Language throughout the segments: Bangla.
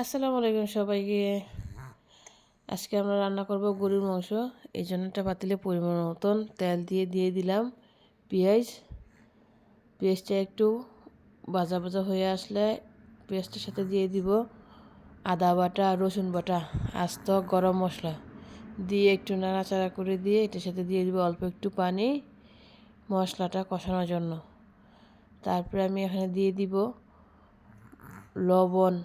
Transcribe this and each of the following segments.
আসসালামু আলাইকুম সবাইকে। আজকে আমরা রান্না করব গরুর মাংস। এই জন্য একটা পাতিলে পরিমাণ মতন তেল দিয়ে দিয়ে দিলাম। পেঁয়াজ, পেঁয়াজটা একটু ভাজা ভাজা হয়ে আসলে পেঁয়াজটার সাথে দিয়ে দিব আদা বাটা, রসুন বাটা, আস্ত গরম মশলা। দিয়ে একটু নাড়াচাড়া করে দিয়ে এটার সাথে দিয়ে দিব অল্প একটু পানি মশলাটা কষানোর জন্য। তারপরে আমি এখানে দিয়ে দিব লবণ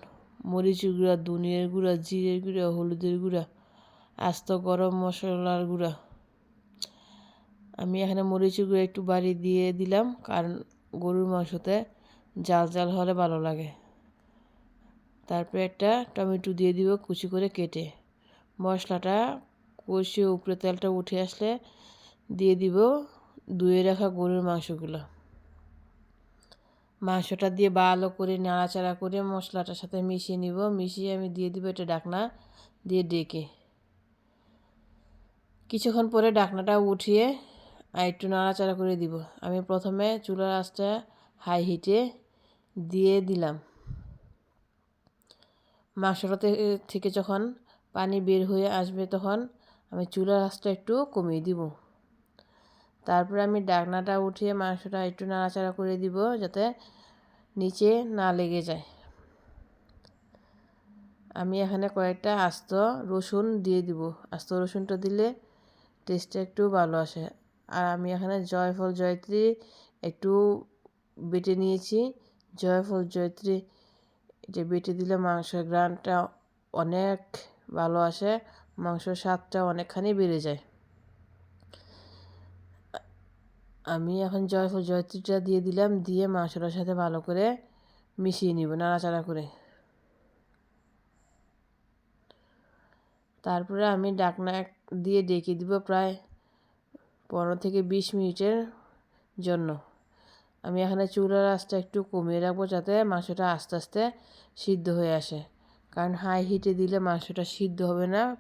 মরিচের গুঁড়া, ধনিয়ার গুঁড়া, জিরের গুঁড়া, হলুদের গুঁড়া, আস্ত গরম মশলার গুঁড়া। আমি এখানে মরিচের গুঁড়া একটু বাড়ি দিয়ে দিলাম, কারণ গরুর মাংসতে জাল জাল হলে ভালো লাগে। তারপরে একটা টমেটো দিয়ে দিব কুচি করে কেটে। মশলাটা কষিয়ে উপরে তেলটা উঠে আসলে দিয়ে দিব ধুয়ে রাখা গরুর মাংসগুলো। মাংসটা দিয়ে ভালো করে নাড়াচাড়া করে মশলাটার সাথে মিশিয়ে নিব। মিশিয়ে আমি দিয়ে দিব এটা ডাকনা দিয়ে ডেকে। কিছুক্ষণ পরে ডাকনাটা উঠিয়ে আর একটু নাড়াচাড়া করে দিব। আমি প্রথমে চুলার আঁচটা হাই হিটে দিয়ে দিলাম। মাংসটা থেকে যখন পানি বের হয়ে আসবে তখন আমি চুলার আঁচটা একটু কমিয়ে দিব। তারপরে আমি ডাকনাটা উঠিয়ে মাংসটা একটু নাড়াচাড়া করে দিব যাতে নিচে না লেগে যায়। আমি এখানে কয়েকটা আস্ত রসুন দিয়ে দিব। আস্ত রসুনটা দিলে টেস্টটা একটু ভালো আসে। আর আমি এখানে জয়ফল, জয়ত্রী একটু বেটে নিয়েছি। জয়ফল, জয়ত্রী এটা বেটে দিলে মাংসের গ্রানটা অনেক ভালো আসে, মাংসর স্বাদটা অনেকখানি বেড়ে যায়। আমি এখন জয়ফল জয়ত্রীটা দিয়ে দিলাম, দিয়ে মাংসটার সাথে ভালো করে মিশিয়ে নিব নাড়াচাড়া করে। তারপরে আমি ডাকনা দিয়ে ডেকে দিব প্রায় পনেরো থেকে বিশ মিনিটের জন্য। আমি এখানে চুলার আঁচটা একটু কমিয়ে রাখব যাতে মাংসটা আস্তে আস্তে সিদ্ধ হয়ে আসে। কারণ হাই হিটে দিলে মাংসটা সিদ্ধ হবে না,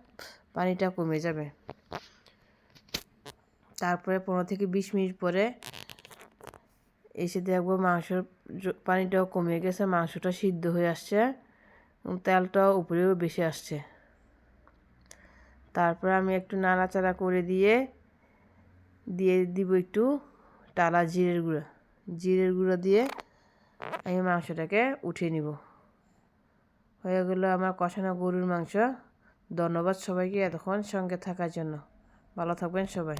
পানিটা কমে যাবে। তারপরে পনেরো থেকে বিশ মিনিট পরে এসে দেখব মাংসর পানিটাও কমে গেছে, মাংসটা সিদ্ধ হয়ে আসছে তেলটাও উপরেও বেশি আসছে। তারপর আমি একটু নাড়াচাড়া করে দিয়ে দিয়ে দিব একটু টালা জিরের গুঁড়া। জিরের গুঁড়ো দিয়ে আমি মাংসটাকে উঠিয়ে নিব। হয়ে গেলো আমার কষানো গরুর মাংস। ধন্যবাদ সবাইকে এতক্ষণ সঙ্গে থাকার জন্য। ভালো থাকবেন সবাই।